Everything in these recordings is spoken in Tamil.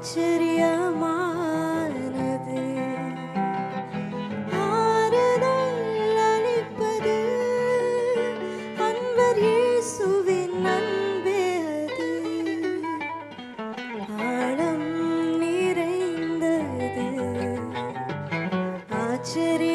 ஆச்சரியமானது. ஆறுதல் அளிப்பது அன்பர் இயேசுவின் அன்பே அது. ஆழம் நிறைந்தது. ஆச்சரிய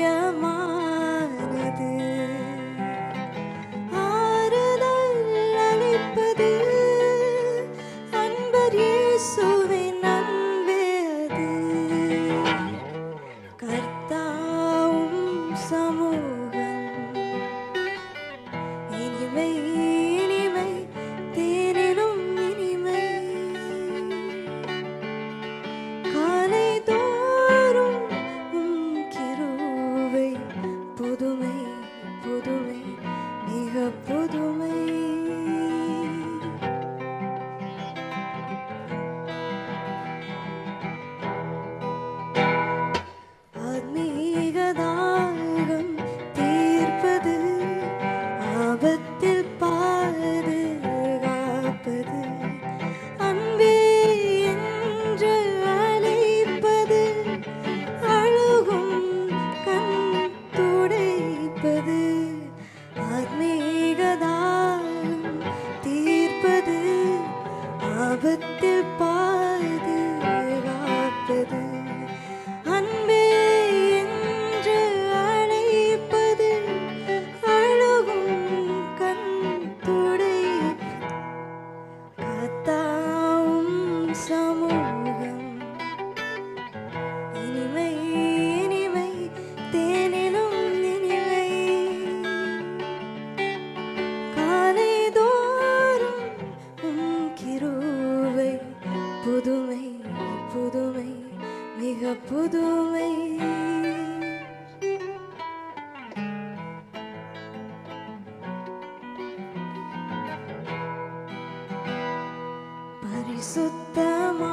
பரிசுத்தமா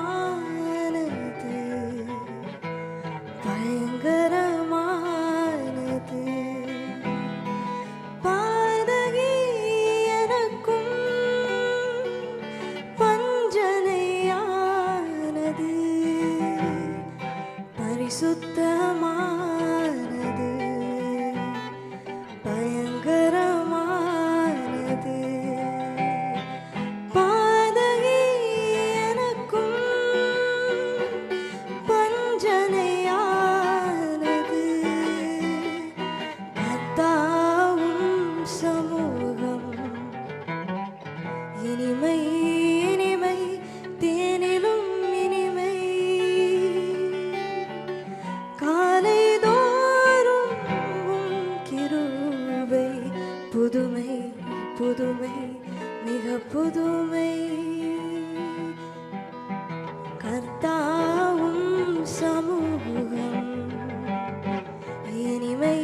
புதுமை. கர்த்தாவும் சமூகம். இனிமை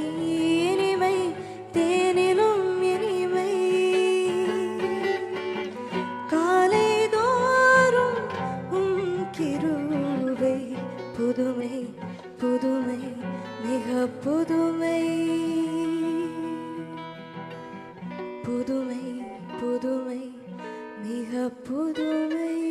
இனிமை தேனிலும் இனிமை. காலை தோறும் உம் கிருவை புதுமை புதுமை மிக புதுமை. புதுமை புதுமை. மிக புதுமை